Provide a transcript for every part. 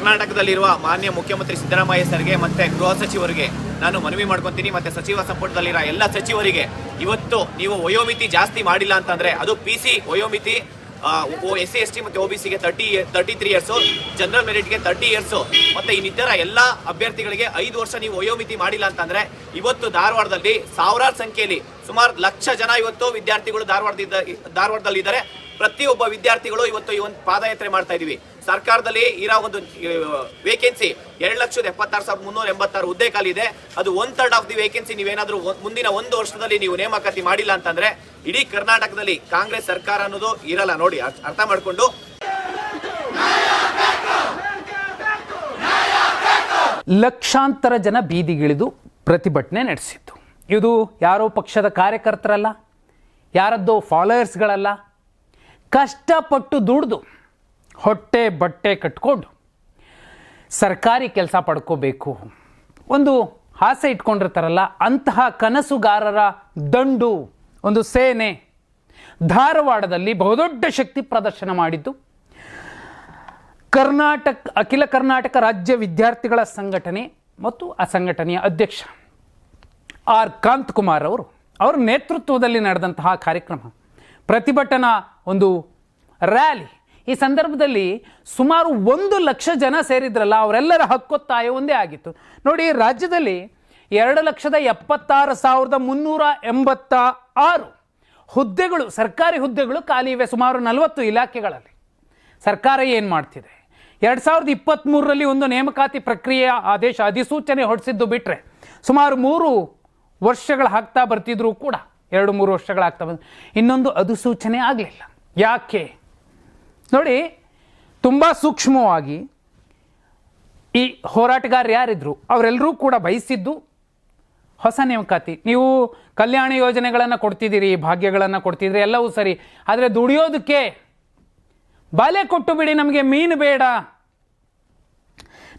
ಕರ್ನಾಟಕದಲ್ಲಿರುವ ಮಾನ್ಯ ಮುಖ್ಯಮಂತ್ರಿ ಸಿದ್ದರಾಮಯ್ಯ ಸರ್ಗೆ ಮತ್ತೆ ಗೃಹ ಸಚಿವರಿಗೆ ನಾನು ಮನವಿ ಮಾಡ್ಕೊತೀನಿ. ಮತ್ತೆ ಸಚಿವ ಸಂಪುಟದಲ್ಲಿರೋ ಎಲ್ಲ ಸಚಿವರಿಗೆ ಇವತ್ತು ನೀವು ವಯೋಮಿತಿ ಜಾಸ್ತಿ ಮಾಡಿಲ್ಲ ಅಂತಂದ್ರೆ ಅದು ಪಿ ಸಿ ವಯೋಮಿತಿ ಎಸ್ ಸಿ, ಎಸ್ ಟಿ ಮತ್ತೆ ಒ ಬಿ ಸಿಗೆ thirty thirty three years general ಮೆರಿಟ್ಗೆ thirty years ಮತ್ತೆ ಇನ್ನಿತರ ಎಲ್ಲ ಅಭ್ಯರ್ಥಿಗಳಿಗೆ ಐದು ವರ್ಷ ನೀವು ವಯೋಮಿತಿ ಮಾಡಿಲ್ಲ ಅಂತಂದ್ರೆ ಇವತ್ತು ಧಾರವಾಡದಲ್ಲಿ ಸಾವಿರಾರು ಸಂಖ್ಯೆಯಲ್ಲಿ ಸುಮಾರು ಲಕ್ಷ ಜನ ಇವತ್ತು ವಿದ್ಯಾರ್ಥಿಗಳು ಧಾರವಾಡದಿಂದ ಧಾರವಾಡದಲ್ಲಿ ಇದ್ದಾರೆ ಪ್ರತಿಯೊಬ್ಬ ವಿದ್ಯಾರ್ಥಿಗಳು ಇವತ್ತು ಈ ಒಂದು ಪಾದಯಾತ್ರೆ ಮಾಡ್ತಾ ಇದೀವಿ. ಸರ್ಕಾರದಲ್ಲಿ ಇರೋ ಒಂದು ವೇಕೆನ್ಸಿ ಎರಡು ಲಕ್ಷದ ಎಪ್ಪತ್ತಾರು ಸಾವಿರದ ಮುನ್ನೂರ ಎಂಬತ್ತಾರು ಹುದ್ದೆ ಖಾಲಿ ಇದೆ. ಅದು one third of the vacancy ನೀವೇನಾದರೂ ಮುಂದಿನ ಒಂದು ವರ್ಷದಲ್ಲಿ ನೀವು ನೇಮಕಾತಿ ಮಾಡಿಲ್ಲ ಅಂತಂದ್ರೆ ಇಡೀ ಕರ್ನಾಟಕದಲ್ಲಿ ಕಾಂಗ್ರೆಸ್ ಸರ್ಕಾರ ಅನ್ನೋದು ಇರಲ್ಲ. ನೋಡಿ ಅರ್ಥ- ಮಾಡ್ಕೊಂಡು. ಲಕ್ಷಾಂತರ ಜನ ಬೀದಿಗಿಳಿದು ಪ್ರತಿಭಟನೆ ನಡೆಸಿತ್ತು. ಇದು ಯಾರೋ ಪಕ್ಷದ ಕಾರ್ಯಕರ್ತರಲ್ಲ, ಯಾರದ್ದೋ ಫಾಲೋಯರ್ಸ್ಗಳಲ್ಲ ಕಷ್ಟಪಟ್ಟು ದುಡ್ದು ಹೊಟ್ಟೆ ಬಟ್ಟೆ ಕಟ್ಕೊಂಡು ಸರ್ಕಾರಿ ಕೆಲಸ ಪಡ್ಕೋಬೇಕು. ಒಂದು ಆಸೆ ಇಟ್ಕೊಂಡಿರ್ತಾರಲ್ಲ, ಅಂತಹ ಕನಸುಗಾರರ ದಂಡು, ಒಂದು ಸೇನೆ ಧಾರವಾಡದಲ್ಲಿ ಬಹುದೊಡ್ಡ ಶಕ್ತಿ ಪ್ರದರ್ಶನ ಮಾಡಿದ್ದು. ಕರ್ನಾಟಕ, ಅಖಿಲ ಕರ್ನಾಟಕ ರಾಜ್ಯ ವಿದ್ಯಾರ್ಥಿಗಳ ಸಂಘಟನೆ ಮತ್ತು ಆ ಸಂಘಟನೆಯ ಅಧ್ಯಕ್ಷ ಆರ್ ಕಾಂತ್ ಕುಮಾರ್ ಅವರು, ಅವರ ನೇತೃತ್ವದಲ್ಲಿ ನಡೆದಂತಹ ಕಾರ್ಯಕ್ರಮ ಪ್ರತಿಭಟನಾ ಒಂದು ರ್ಯಾಲಿ. ಈ ಸಂದರ್ಭದಲ್ಲಿ ಸುಮಾರು ಒಂದು ಲಕ್ಷ ಜನ ಸೇರಿದ್ರಲ್ಲ, ಅವರೆಲ್ಲರ ಹಕ್ಕೊತ್ತಾಯ ಒಂದೇ ಆಗಿತ್ತು. ನೋಡಿ, ರಾಜ್ಯದಲ್ಲಿ ಎರಡು ಲಕ್ಷದ ಎಪ್ಪತ್ತಾರು ಸಾವಿರದ ಮುನ್ನೂರ ಎಂಬತ್ತ ಆರು ಹುದ್ದೆಗಳು, ಸರ್ಕಾರಿ ಹುದ್ದೆಗಳು ಖಾಲಿ ಇವೆ ಸುಮಾರು ನಲವತ್ತು ಇಲಾಖೆಗಳಲ್ಲಿ. ಸರ್ಕಾರ ಏನು ಮಾಡ್ತಿದೆ? ಎರಡು ಸಾವಿರದ ಇಪ್ಪತ್ತ್ಮೂರರಲ್ಲಿ ಒಂದು ನೇಮಕಾತಿ ಪ್ರಕ್ರಿಯೆಯ ಆದೇಶ, ಅಧಿಸೂಚನೆ ಹೊರಡಿಸಿದ್ದು ಬಿಟ್ಟರೆ ಸುಮಾರು ಮೂರು ವರ್ಷಗಳು ಹಾಕ್ತಾ ಬರ್ತಿದ್ರು ಕೂಡ. ಎರಡು ಮೂರು ವರ್ಷಗಳಾಗ್ತಾ ಬಂದು ಇನ್ನೊಂದು ಅಧಿಸೂಚನೆ ಆಗಲಿಲ್ಲ. ಯಾಕೆ? ನೋಡಿ, ತುಂಬ ಸೂಕ್ಷ್ಮವಾಗಿ ಈ ಹೋರಾಟಗಾರರು ಯಾರಿದ್ರು ಅವರೆಲ್ಲರೂ ಕೂಡ ಬಯಸಿದ್ದು ಹೊಸ ನೇಮಕಾತಿ. ನೀವು ಕಲ್ಯಾಣ ಯೋಜನೆಗಳನ್ನು ಕೊಡ್ತಿದ್ದೀರಿ, ಭಾಗ್ಯಗಳನ್ನು ಕೊಡ್ತಿದ್ರಿ, ಎಲ್ಲವೂ ಸರಿ. ಆದರೆ ದುಡಿಯೋದಕ್ಕೆ ಬಾಲೆ ಕೊಟ್ಟು ಬಿಡಿ, ನಮಗೆ ಮೀನು ಬೇಡ.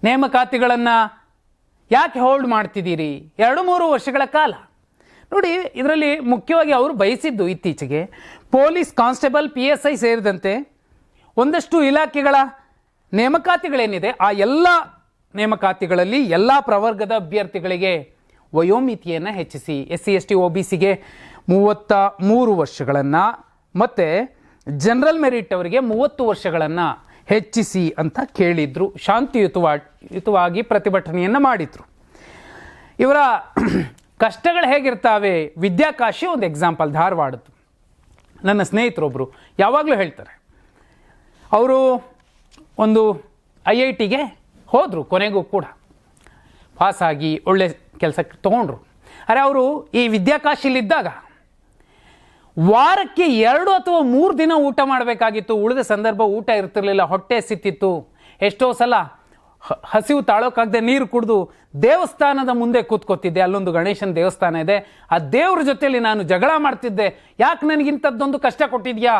ನೇಮಕಾತಿಗಳನ್ನು ಯಾಕೆ ಹೋಲ್ಡ್ ಮಾಡ್ತಿದ್ದೀರಿ? ಎರಡು ಮೂರು ವರ್ಷಗಳ ಕಾಲ. ನೋಡಿ, ಇದರಲ್ಲಿ ಮುಖ್ಯವಾಗಿ ಅವರು ಬಯಸಿದ್ದು ಇತ್ತೀಚೆಗೆ, police constable P S I ಸೇರಿದಂತೆ ಒಂದಷ್ಟು ಇಲಾಖೆಗಳ ನೇಮಕಾತಿಗಳೇನಿದೆ, ಆ ಎಲ್ಲ ನೇಮಕಾತಿಗಳಲ್ಲಿ ಎಲ್ಲ ಪ್ರವರ್ಗದ ಅಭ್ಯರ್ಥಿಗಳಿಗೆ ವಯೋಮಿತಿಯನ್ನು ಹೆಚ್ಚಿಸಿ S C S T O B ಸಿಗೆ ಮೂವತ್ತ ಮೂರು ವರ್ಷಗಳನ್ನು ಮತ್ತು ಜನರಲ್ ಮೆರಿಟ್ ಅವರಿಗೆ ಮೂವತ್ತು ವರ್ಷಗಳನ್ನು ಹೆಚ್ಚಿಸಿ ಅಂತ ಕೇಳಿದ್ರು. ಶಾಂತಿಯುತವಾಗಿ ಯುತವಾಗಿ ಪ್ರತಿಭಟನೆಯನ್ನು ಮಾಡಿದರು. ಇವರ ಕಷ್ಟಗಳು ಹೇಗಿರ್ತಾವೆ? ವಿದ್ಯಾಕಾಶಿ ಒಂದು ಎಕ್ಸಾಂಪಲ್ ಧಾರವಾಡದ್ದು. ನನ್ನ ಸ್ನೇಹಿತರೊಬ್ಬರು ಯಾವಾಗಲೂ ಹೇಳ್ತಾರೆ ಅವರು ಒಂದು ಐ ಐ ಟಿಗೆ ಹೋದರು, ಕೊನೆಗೂ ಕೂಡ. ಪಾಸಾಗಿ ಒಳ್ಳೆ ಕೆಲಸಕ್ಕೆ ತೊಗೊಂಡ್ರು. ಅರೆ ಅವರು ಈ ವಿದ್ಯಾಕಾಶಿಲಿದ್ದಾಗ ವಾರಕ್ಕೆ ಎರಡು ಅಥವಾ ಮೂರು ದಿನ ಊಟ ಮಾಡಬೇಕಾಗಿತ್ತು. ಉಳಿದ ಸಂದರ್ಭ ಊಟ ಇರ್ತಿರ್ಲಿಲ್ಲ, ಹೊಟ್ಟೆ ಸಿತ್ತಿತ್ತು ಎಷ್ಟೋ ಸಲ ಹಸಿವು ತಾಳೋಕ್ಕಾಗದೆ ನೀರು ಕುಡಿದು ದೇವಸ್ಥಾನದ ಮುಂದೆ ಕೂತ್ಕೋತಿದ್ದೆ. ಅಲ್ಲೊಂದು ಗಣೇಶನ ದೇವಸ್ಥಾನ ಇದೆ. ಆ ದೇವ್ರ ಜೊತೆಯಲ್ಲಿ ನಾನು ಜಗಳ ಮಾಡ್ತಿದ್ದೆ. ಯಾಕೆ ನನಗಿಂಥದ್ದೊಂದು ಕಷ್ಟ ಕೊಟ್ಟಿದ್ಯಾ?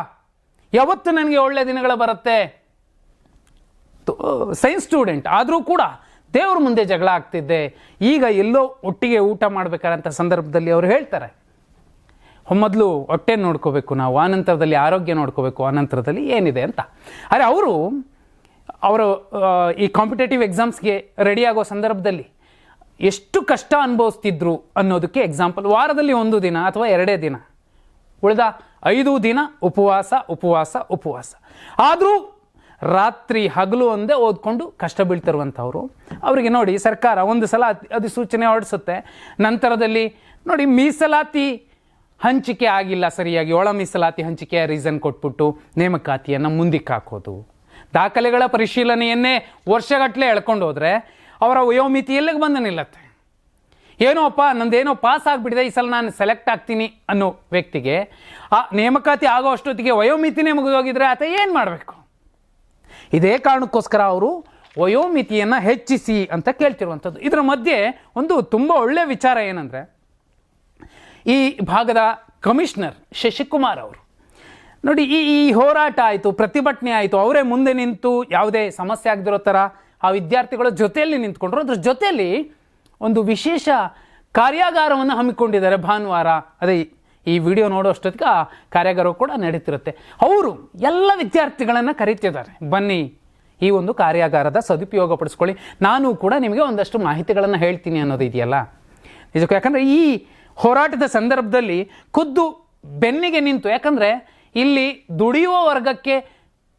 ಯಾವತ್ತು ನನಗೆ ಒಳ್ಳೆ ದಿನಗಳು ಬರುತ್ತೆ? ಸೈನ್ಸ್ ಸ್ಟೂಡೆಂಟ್ ಆದರೂ ಕೂಡ ದೇವ್ರ ಮುಂದೆ ಜಗಳ ಆಗ್ತಿದ್ದೆ. ಈಗ ಎಲ್ಲೋ ಒಟ್ಟಿಗೆ ಊಟ ಮಾಡಬೇಕಾದಂಥ ಸಂದರ್ಭದಲ್ಲಿ ಅವರು ಹೇಳ್ತಾರೆ, ಮೊದಲು ಹೊಟ್ಟೆ ನೋಡ್ಕೋಬೇಕು ನಾವು, ಆನಂತರದಲ್ಲಿ ಆರೋಗ್ಯ ನೋಡ್ಕೋಬೇಕು, ಆನಂತರದಲ್ಲಿ ಏನಿದೆ ಅಂತ. ಆದರೆ ಅವರು ಅವರು ಈ ಕಾಂಪಿಟೇಟಿವ್ ಎಕ್ಸಾಮ್ಸ್ಗೆ ರೆಡಿ ಆಗೋ ಸಂದರ್ಭದಲ್ಲಿ ಎಷ್ಟು ಕಷ್ಟ ಅನುಭವಿಸ್ತಿದ್ರು ಅನ್ನೋದಕ್ಕೆ ಎಕ್ಸಾಂಪಲ್ ವಾರದಲ್ಲಿ ಒಂದು ದಿನ ಅಥವಾ ಎರಡೇ ದಿನ ಉಳಿದ ಐದು ದಿನ ಉಪವಾಸ ಉಪವಾಸ ಉಪವಾಸ. ಆದರೂ ರಾತ್ರಿ ಹಗಲು ಒಂದೇ ಓದ್ಕೊಂಡು ಕಷ್ಟ ಬೀಳ್ತಿರುವಂಥವ್ರು, ಅವರಿಗೆ ನೋಡಿ ಸರ್ಕಾರ ಒಂದು ಸಲ ಅಧಿ- ಅಧಿಸೂಚನೆ ಹೊರಡಿಸುತ್ತೆ. ನಂತರದಲ್ಲಿ ನೋಡಿ ಮೀಸಲಾತಿ ಹಂಚಿಕೆ ಆಗಿಲ್ಲ ಸರಿಯಾಗಿ. ಒಳ ಮೀಸಲಾತಿ ಹಂಚಿಕೆಯ ರೀಸನ್ ಕೊಟ್ಬಿಟ್ಟು ನೇಮಕಾತಿಯನ್ನು ಮುಂದಕ್ಕೆ ಹಾಕೋದು. ದಾಖಲೆಗಳ ಪರಿಶೀಲನೆಯನ್ನೇ ವರ್ಷಗಟ್ಟಲೆ ಎಳ್ಕೊಂಡು ಹೋದರೆ ಅವರ ವಯೋಮಿತಿ ಎಲ್ಲಿಗೆ ಬಂದು ನಿಲ್ಲತ್ತೆ? ಏನೋ ಅಪ್ಪ ನಂದೇನೋ ಪಾಸ್ ಆಗಿಬಿಟ್ಟಿದೆ, ಈ ಸಲ ನಾನು ಸೆಲೆಕ್ಟ್ ಆಗ್ತೀನಿ ಅನ್ನೋ ವ್ಯಕ್ತಿಗೆ, ಆ ನೇಮಕಾತಿ ಆಗೋ ಅಷ್ಟೊತ್ತಿಗೆ ವಯೋಮಿತಿನೇ ಮುಗಿದೋಗಿದ್ರೆ ಆತ ಏನು ಮಾಡಬೇಕು? ಇದೇ ಕಾರಣಕ್ಕೋಸ್ಕರ ಅವರು ವಯೋಮಿತಿಯನ್ನು ಹೆಚ್ಚಿಸಿ ಅಂತ ಕೇಳ್ತಿರುವಂಥದ್ದು. ಇದರ ಮಧ್ಯೆ ಒಂದು ತುಂಬ ಒಳ್ಳೆಯ ವಿಚಾರ ಏನಂದರೆ, ಈ ಭಾಗದ ಕಮಿಷನರ್ ಶಶಿಕುಮಾರ್ ಅವರು, ನೋಡಿ ಈ ಈ ಹೋರಾಟ ಆಯಿತು, ಪ್ರತಿಭಟನೆ ಆಯಿತು, ಅವರೇ ಮುಂದೆ ನಿಂತು ಯಾವುದೇ ಸಮಸ್ಯೆ ಆಗದಿರೋ ಥರ ಆ ವಿದ್ಯಾರ್ಥಿಗಳ ಜೊತೆಯಲ್ಲಿ ನಿಂತ್ಕೊಂಡ್ರು. ಅದ್ರ ಜೊತೆಯಲ್ಲಿ ಒಂದು ವಿಶೇಷ ಕಾರ್ಯಾಗಾರವನ್ನು ಹಮ್ಮಿಕೊಂಡಿದ್ದಾರೆ ಭಾನುವಾರ. ಅದೇ ಈ ವಿಡಿಯೋ ನೋಡೋ ಅಷ್ಟೊತ್ತಿಗೆ ಆ ಕಾರ್ಯಾಗಾರ ಕೂಡ ನಡೀತಿರುತ್ತೆ. ಅವರು ಎಲ್ಲ ವಿದ್ಯಾರ್ಥಿಗಳನ್ನು ಕರೀತಿದ್ದಾರೆ. ಬನ್ನಿ ಈ ಒಂದು ಕಾರ್ಯಾಗಾರದ ಸದುಪಯೋಗ ಪಡಿಸ್ಕೊಳ್ಳಿ. ನಾನು ಕೂಡ ನಿಮಗೆ ಒಂದಷ್ಟು ಮಾಹಿತಿಗಳನ್ನು ಹೇಳ್ತೀನಿ ಅನ್ನೋದು ಇದೆಯಲ್ಲ? ನಿಜಕ್ಕೂ ಯಾಕಂದರೆ ಈ ಹೋರಾಟದ ಸಂದರ್ಭದಲ್ಲಿ ಖುದ್ದು ಬೆನ್ನಿಗೆ ನಿಂತು, ಯಾಕಂದರೆ ಇಲ್ಲಿ ದುಡಿಯುವ ವರ್ಗಕ್ಕೆ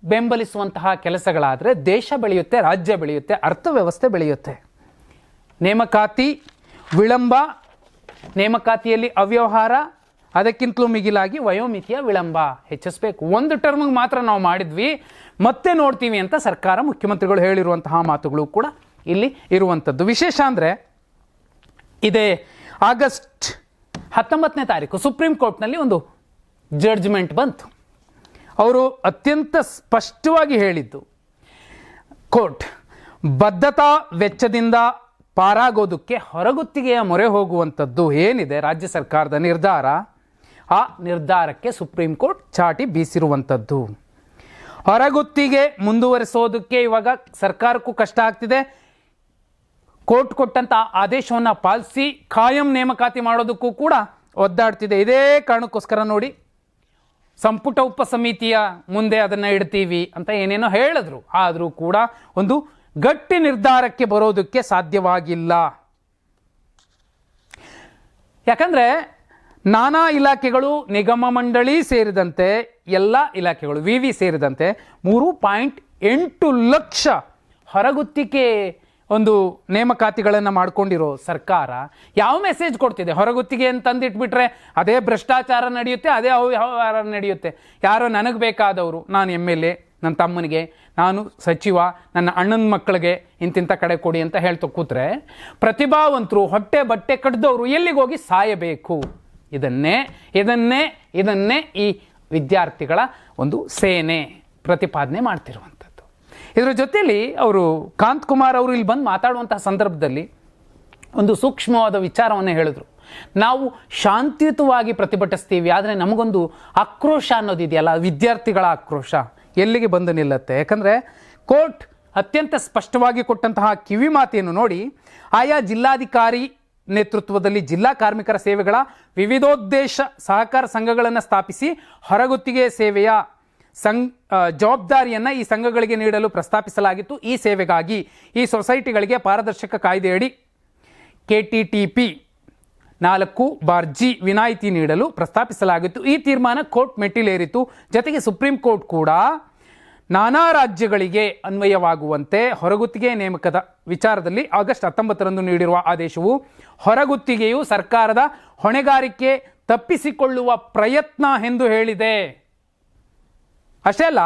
ಬೆಂಬಲಿಸುವಂತಹ ಕೆಲಸಗಳಾದರೆ ದೇಶ ಬೆಳೆಯುತ್ತೆ, ರಾಜ್ಯ ಬೆಳೆಯುತ್ತೆ, ಅರ್ಥವ್ಯವಸ್ಥೆ ಬೆಳೆಯುತ್ತೆ. ನೇಮಕಾತಿ, ವಿಳಂಬ, ನೇಮಕಾತಿಯಲ್ಲಿ ಅವ್ಯವಹಾರ, ಅದಕ್ಕಿಂತಲೂ ಮಿಗಿಲಾಗಿ ವಯೋಮಿತಿಯ ವಿಳಂಬ. ಹೆಚ್ಚಿಸಬೇಕು. ಒಂದು ಟರ್ಮ್ಗೆ ಮಾತ್ರ ನಾವು ಮಾಡಿದ್ವಿ. ಮತ್ತೆ ನೋಡ್ತೀವಿ ಅಂತ ಸರ್ಕಾರ, ಮುಖ್ಯಮಂತ್ರಿಗಳು ಹೇಳಿರುವಂತಹ ಮಾತುಗಳು ಕೂಡ ಇಲ್ಲಿ ಇರುವಂಥದ್ದು. ವಿಶೇಷ ಅಂದರೆ, ಇದೇ ಆಗಸ್ಟ್ ಹತ್ತೊಂಬತ್ತನೇ ತಾರೀಕು ಸುಪ್ರೀಂ ಕೋರ್ಟ್ನಲ್ಲಿ ಒಂದು ಜಡ್ಜ್ಮೆಂಟ್ ಬಂತು. ಅವರು ಅತ್ಯಂತ ಸ್ಪಷ್ಟವಾಗಿ ಹೇಳಿದ್ದು, ಕೋರ್ಟ್, ಬದ್ಧತಾ ವೆಚ್ಚದಿಂದ ಪಾರಾಗೋದಕ್ಕೆ ಹೊರಗುತ್ತಿಗೆಯ ಮೊರೆ ಹೋಗುವಂಥದ್ದು ಏನಿದೆ ರಾಜ್ಯ ಸರ್ಕಾರದ ನಿರ್ಧಾರ? ಆ ನಿರ್ಧಾರಕ್ಕೆ ಸುಪ್ರೀಂ ಕೋರ್ಟ್ ಚಾಟಿ ಬೀಸಿರುವಂಥದ್ದು. ಹೊರಗುತ್ತಿಗೆ ಮುಂದುವರಿಸೋದಕ್ಕೆ ಇವಾಗ ಸರ್ಕಾರಕ್ಕೂ ಕಷ್ಟ ಆಗ್ತಿದೆ. ಕೋರ್ಟ್ ಕೊಟ್ಟಂಥ ಆದೇಶವನ್ನು ಪಾಲಿಸಿ ಕಾಯಂ ನೇಮಕಾತಿ ಮಾಡೋದಕ್ಕೂ ಕೂಡ ಒದ್ದಾಡ್ತಿದೆ. ಇದೇ ಕಾರಣಕ್ಕೋಸ್ಕರ ನೋಡಿ ಸಂಪುಟ ಉಪ ಸಮಿತಿಯ ಮುಂದೆ ಅದನ್ನು ಇಡ್ತೀವಿ ಅಂತ ಏನೇನೋ ಹೇಳಿದ್ರು. ಆದರೂ ಕೂಡ ಒಂದು ಗಟ್ಟಿ ನಿರ್ಧಾರಕ್ಕೆ ಬರೋದಕ್ಕೆ ಸಾಧ್ಯವಾಗಿಲ್ಲ. ಯಾಕಂದ್ರೆ ನಾನಾ ಇಲಾಖೆಗಳು ನಿಗಮ ಮಂಡಳಿ ಸೇರಿದಂತೆ ಎಲ್ಲ ಇಲಾಖೆಗಳು ವಿ ವಿ ಸೇರಿದಂತೆ ಮೂರು ಪಾಯಿಂಟ್ ಎಂಟು ಲಕ್ಷ ಹೊರಗುತ್ತಿಗೆ ಒಂದು ನೇಮಕಾತಿಗಳನ್ನು ಮಾಡ್ಕೊಂಡಿರೋ ಸರ್ಕಾರ ಯಾವ ಮೆಸೇಜ್ ಕೊಡ್ತಿದೆ? ಹೊರಗುತ್ತಿಗೆ ಅಂತಂದಿಟ್ಬಿಟ್ರೆ ಅದೇ ಭ್ರಷ್ಟಾಚಾರ ನಡೆಯುತ್ತೆ, ಅದೇ ಅವ್ಯವಹಾರ ನಡೆಯುತ್ತೆ. ಯಾರೋ ನನಗೆ ಬೇಕಾದವರು, ನಾನು ಎಂ ಎಲ್ ಎ. ನನ್ನ ತಮ್ಮನಿಗೆ, ನಾನು ಸಚಿವ, ನನ್ನ ಅಣ್ಣನ ಮಕ್ಕಳಿಗೆ ಇಂತಿಂಥ ಕಡೆ ಕೊಡಿ ಅಂತ ಹೇಳ್ತಾ ಕೂತ್ರೆ, ಪ್ರತಿಭಾವಂತರು ಹೊಟ್ಟೆ ಬಟ್ಟೆ ಕಡ್ದವರು ಎಲ್ಲಿಗೋಗಿ ಸಾಯಬೇಕು? ಇದನ್ನೇ ಇದನ್ನೇ ಇದನ್ನೇ ಈ ವಿದ್ಯಾರ್ಥಿಗಳ ಒಂದು ಸೇನೆ ಪ್ರತಿಪಾದನೆ ಮಾಡ್ತಿರುವಂಥದ್ದು. ಇದರ ಜೊತೆಯಲ್ಲಿ ಅವರು ಕಾಂತ್ ಕುಮಾರ್ ಅವರು ಇಲ್ಲಿ ಬಂದು ಮಾತಾಡುವಂತಹ ಸಂದರ್ಭದಲ್ಲಿ ಒಂದು ಸೂಕ್ಷ್ಮವಾದ ವಿಚಾರವನ್ನು ಹೇಳಿದ್ರು. ನಾವು ಶಾಂತಿಯುತವಾಗಿ ಪ್ರತಿಭಟಿಸ್ತೀವಿ, ಆದರೆ ನಮಗೊಂದು ಆಕ್ರೋಶ ಅನ್ನೋದಿದೆಯಲ್ಲ, ವಿದ್ಯಾರ್ಥಿಗಳ ಆಕ್ರೋಶ. ಎಲ್ಲಿಗೆ ಬಂದು ನಿಲ್ಲತ್ತೆ? ಯಾಕಂದರೆ ಕೋರ್ಟ್ ಅತ್ಯಂತ ಸ್ಪಷ್ಟವಾಗಿ ಕೊಟ್ಟಂತಹ ಕಿವಿ ಮಾತೆಯನ್ನು ನೋಡಿ, ಆಯಾ ಜಿಲ್ಲಾಧಿಕಾರಿ ನೇತೃತ್ವದಲ್ಲಿ ಜಿಲ್ಲಾ ಕಾರ್ಮಿಕರ ಸೇವೆಗಳ ವಿವಿಧೋದ್ದೇಶ ಸಹಕಾರ ಸಂಘಗಳನ್ನು ಸ್ಥಾಪಿಸಿ ಹೊರಗುತ್ತಿಗೆ ಸೇವೆಯ ಸಂಘ ಜವಾಬ್ದಾರಿಯನ್ನು ಈ ಸಂಘಗಳಿಗೆ ನೀಡಲು ಪ್ರಸ್ತಾಪಿಸಲಾಗಿತ್ತು. ಈ ಸೇವೆಗಾಗಿ ಈ ಸೊಸೈಟಿಗಳಿಗೆ ಪಾರದರ್ಶಕ ಕಾಯ್ದೆಯಡಿ ಕೆ ಟಿ ಟಿ ಪಿ ನಾಲ್ಕು ಬಾರ್ ಜಿ ವಿನಾಯಿತಿ ನೀಡಲು ಪ್ರಸ್ತಾಪಿಸಲಾಗಿತ್ತು. ಈ ತೀರ್ಮಾನ ಕೋರ್ಟ್ ಮೆಟ್ಟಿಲೇರಿತು. ಜೊತೆಗೆ ಸುಪ್ರೀಂ ಕೋರ್ಟ್ ಕೂಡ ನಾನಾ ರಾಜ್ಯಗಳಿಗೆ ಅನ್ವಯವಾಗುವಂತೆ ಹೊರಗುತ್ತಿಗೆ ನೇಮಕದ ವಿಚಾರದಲ್ಲಿ ಆಗಸ್ಟ್ ಹತ್ತೊಂಬತ್ತರಂದು ನೀಡಿರುವ ಆದೇಶವು ಹೊರಗುತ್ತಿಗೆಯು ಸರ್ಕಾರದ ಹೊಣೆಗಾರಿಕೆ ತಪ್ಪಿಸಿಕೊಳ್ಳುವ ಪ್ರಯತ್ನ ಎಂದು ಹೇಳಿದೆ. ಅಷ್ಟೇ ಅಲ್ಲ,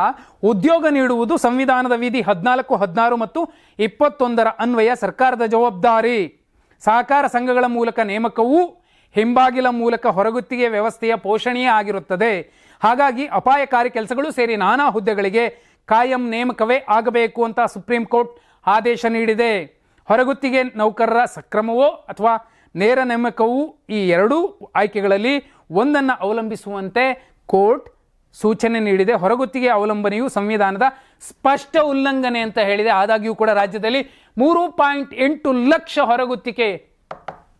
ಉದ್ಯೋಗ ನೀಡುವುದು ಸಂವಿಧಾನದ ವಿಧಿ ಹದಿನಾಲ್ಕು, ಹದಿನಾರು ಮತ್ತು ಇಪ್ಪತ್ತೊಂದರ ಅನ್ವಯ ಸರ್ಕಾರದ ಜವಾಬ್ದಾರಿ. ಸಹಕಾರ ಸಂಘಗಳ ಮೂಲಕ ನೇಮಕವೂ ಹಿಂಬಾಗಿಲ ಮೂಲಕ ಹೊರಗುತ್ತಿಗೆ ವ್ಯವಸ್ಥೆಯ ಪೋಷಣೆಯೇ ಆಗಿರುತ್ತದೆ. ಹಾಗಾಗಿ ಅಪಾಯಕಾರಿ ಕೆಲಸಗಳು ಸೇರಿ ನಾನಾ ಹುದ್ದೆಗಳಿಗೆ ಕಾಯಂ ನೇಮಕವೇ ಆಗಬೇಕು ಅಂತ ಸುಪ್ರೀಂ ಕೋರ್ಟ್ ಆದೇಶ ನೀಡಿದೆ. ಹೊರಗುತ್ತಿಗೆ ನೌಕರರ ಸಕ್ರಮವೋ ಅಥವಾ ನೇರ ನೇಮಕವೂ ಈ ಎರಡೂ ಆಯ್ಕೆಗಳಲ್ಲಿ ಒಂದನ್ನು ಅವಲಂಬಿಸುವಂತೆ ಕೋರ್ಟ್ ಸೂಚನೆ ನೀಡಿದೆ. ಹೊರಗುತ್ತಿಗೆ ಅವಲಂಬನೆಯು ಸಂವಿಧಾನದ ಸ್ಪಷ್ಟ ಉಲ್ಲಂಘನೆ ಅಂತ ಹೇಳಿದೆ. ಆದಾಗ್ಯೂ ಕೂಡ ರಾಜ್ಯದಲ್ಲಿ ಮೂರು ಪಾಯಿಂಟ್ ಎಂಟು ಲಕ್ಷ ಹೊರಗುತ್ತಿಗೆ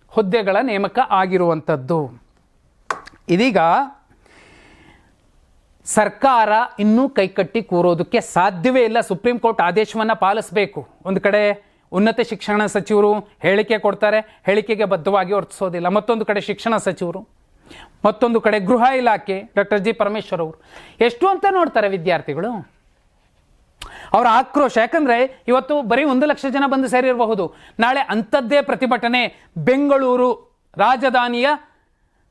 ಹುದ್ದೆಗಳ ನೇಮಕ ಆಗಿರುವಂಥದ್ದು. ಇದೀಗ ಸರ್ಕಾರ ಇನ್ನೂ ಕೈಕಟ್ಟಿ ಕೂರೋದಕ್ಕೆ ಸಾಧ್ಯವೇ ಇಲ್ಲ. ಸುಪ್ರೀಂ ಕೋರ್ಟ್ ಆದೇಶವನ್ನು ಪಾಲಿಸಬೇಕು. ಒಂದು ಕಡೆ ಉನ್ನತ ಶಿಕ್ಷಣ ಸಚಿವರು ಹೇಳಿಕೆ ಕೊಡ್ತಾರೆ. ಹೇಳಿಕೆಗೆ ಬದ್ಧವಾಗಿ ವರ್ತಿಸೋದಿಲ್ಲ. ಮತ್ತೊಂದು ಕಡೆ ಶಿಕ್ಷಣ ಸಚಿವರು, ಮತ್ತೊಂದು ಕಡೆ ಗೃಹ ಇಲಾಖೆ, ಡಾಕ್ಟರ್ ಜಿ ಪರಮೇಶ್ವರ್ ಅವರು. ಎಷ್ಟು ಅಂತ ನೋಡ್ತಾರೆ ವಿದ್ಯಾರ್ಥಿಗಳು? ಅವರ ಆಕ್ರೋಶ. ಯಾಕಂದ್ರೆ ಇವತ್ತು ಬರೀ ಒಂದು ಲಕ್ಷ ಜನ ಬಂದು ಸೇರಿರಬಹುದು. ನಾಳೆ ಅಂಥದ್ದೇ ಪ್ರತಿಭಟನೆ ಬೆಂಗಳೂರು ರಾಜಧಾನಿಯ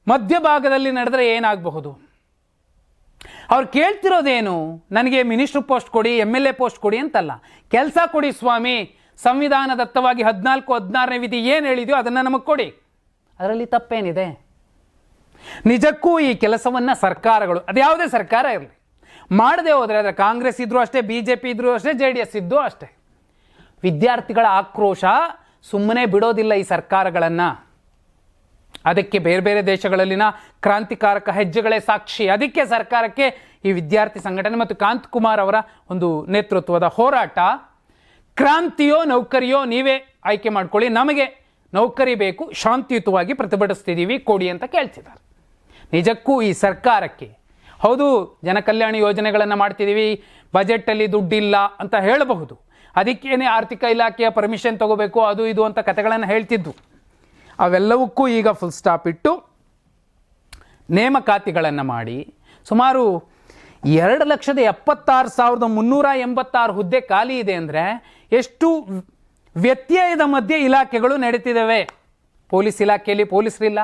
ಮಧ್ಯಭಾಗದಲ್ಲಿ ನಡೆದರೆ ಏನಾಗಬಹುದು? ಅವ್ರು ಕೇಳ್ತಿರೋದೇನು? ನನಗೆ ಮಿನಿಸ್ಟ್ರ್ ಪೋಸ್ಟ್ ಕೊಡಿ ಎಂ ಎಲ್ ಎ ಪೋಸ್ಟ್ ಕೊಡಿ ಅಂತಲ್ಲ. ಕೆಲಸ ಕೊಡಿ ಸ್ವಾಮಿ. ಸಂವಿಧಾನದತ್ತವಾಗಿ ಹದಿನಾಲ್ಕು, ಹದಿನಾರನೇ ವಿಧಿ ಏನು ಹೇಳಿದೆಯೋ ಅದನ್ನು ನಮಗೆ ಕೊಡಿ. ಅದರಲ್ಲಿ ತಪ್ಪೇನಿದೆ? ನಿಜಕ್ಕೂ ಈ ಕೆಲಸವನ್ನು ಸರ್ಕಾರಗಳು, ಅದ್ಯಾವುದೇ ಸರ್ಕಾರ ಇರಲಿ. ಮಾಡದೆ ಹೋದರೆ ಆದರೆ ಕಾಂಗ್ರೆಸ್ ಇದ್ದರೂ ಅಷ್ಟೇ ಬಿ ಜೆ ಪಿ ಇದ್ದರೂ ಅಷ್ಟೇ ಜೆ ಡಿ ಎಸ್ ಇದ್ದು ಅಷ್ಟೇ. ವಿದ್ಯಾರ್ಥಿಗಳ ಆಕ್ರೋಶ ಸುಮ್ಮನೆ ಬಿಡೋದಿಲ್ಲ ಈ ಸರ್ಕಾರಗಳನ್ನು. ಅದಕ್ಕೆ ಬೇರೆ ಬೇರೆ ದೇಶಗಳಲ್ಲಿನ ಕ್ರಾಂತಿಕಾರಕ ಹೆಜ್ಜೆಗಳೇ ಸಾಕ್ಷಿ. ಅದಕ್ಕೆ ಸರ್ಕಾರಕ್ಕೆ ಈ ವಿದ್ಯಾರ್ಥಿ ಸಂಘಟನೆ ಮತ್ತು ಕಾಂತ್ ಕುಮಾರ್ ಅವರ ಒಂದು ನೇತೃತ್ವದ ಹೋರಾಟ. ಕ್ರಾಂತಿಯೋ ನೌಕರಿಯೋ ನೀವೇ ಆಯ್ಕೆ ಮಾಡ್ಕೊಳ್ಳಿ. ನಮಗೆ ನೌಕರಿ ಬೇಕು, ಶಾಂತಿಯುತವಾಗಿ ಪ್ರತಿಭಟಿಸ್ತಿದ್ದೀವಿ, ಕೊಡಿ ಅಂತ ಕೇಳ್ತಿದ್ದಾರೆ. ನಿಜಕ್ಕೂ ಈ ಸರ್ಕಾರಕ್ಕೆ ಹೌದು, ಜನಕಲ್ಯಾಣ ಯೋಜನೆಗಳನ್ನು ಮಾಡ್ತಿದ್ದೀವಿ ಬಜೆಟ್ಟಲ್ಲಿ ದುಡ್ಡಿಲ್ಲ ಅಂತ ಹೇಳಬಹುದು. ಅದಕ್ಕೇನೆ ಆರ್ಥಿಕ ಇಲಾಖೆಯ ಪರ್ಮಿಷನ್ ತಗೋಬೇಕು, ಅದು ಇದು ಅಂತ ಕಥೆಗಳನ್ನು ಹೇಳ್ತಿದ್ದು. ಅವೆಲ್ಲವಕ್ಕೂ ಈಗ ಫುಲ್ ಸ್ಟಾಪ್ ಇಟ್ಟು ನೇಮಕಾತಿಗಳನ್ನು ಮಾಡಿ, ಸುಮಾರು ಎರಡು ಲಕ್ಷದ ಎಪ್ಪತ್ತಾರು ಸಾವಿರದ ಮುನ್ನೂರ ಎಂಬತ್ತಾರು ಹುದ್ದೆ ಖಾಲಿ ಇದೆ ಅಂದರೆ ಎಷ್ಟು ವ್ಯತ್ಯಯದ ಮಧ್ಯೆ ಇಲಾಖೆಗಳು ನಡೀತಿದ್ದಾವೆ. ಪೊಲೀಸ್ ಇಲಾಖೆಯಲ್ಲಿ ಪೊಲೀಸರಿಲ್ಲ.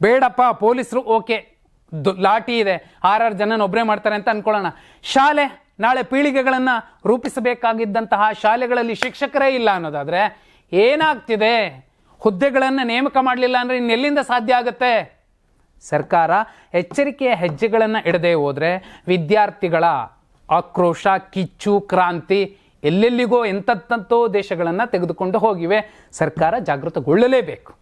ಬೇಡಪ್ಪ, ಪೊಲೀಸರು ಓಕೆ. ಲಾಠಿ ಇದೆ. ಆರಾರು ಜನನ ಒಬ್ಬರೇ ಮಾಡ್ತಾರೆ ಅಂತ ಅನ್ಕೊಳ್ಳೋಣ. ಶಾಲೆ ನಾಳೆ ಪೀಳಿಗೆಗಳನ್ನು ರೂಪಿಸಬೇಕಾಗಿದ್ದಂತಹ ಶಾಲೆಗಳಲ್ಲಿ ಶಿಕ್ಷಕರೇ ಇಲ್ಲ ಅನ್ನೋದಾದರೆ ಏನಾಗ್ತಿದೆ? ಹುದ್ದೆಗಳನ್ನು ನೇಮಕ ಮಾಡಲಿಲ್ಲ ಅಂದರೆ ಇನ್ನೆಲ್ಲಿಂದ ಸಾಧ್ಯ ಆಗುತ್ತೆ? ಸರ್ಕಾರ ಎಚ್ಚರಿಕೆಯ ಹೆಜ್ಜೆಗಳನ್ನು ಇಡದೆ ಹೋದರೆ ವಿದ್ಯಾರ್ಥಿಗಳ ಆಕ್ರೋಶ, ಕಿಚ್ಚು, ಕ್ರಾಂತಿ ಎಲ್ಲೆಲ್ಲಿಗೋ ಎಂಥಂತೋ ದೇಶಗಳನ್ನು ತೆಗೆದುಕೊಂಡು ಹೋಗಿವೆ. ಸರ್ಕಾರ ಜಾಗೃತಗೊಳ್ಳಲೇಬೇಕು.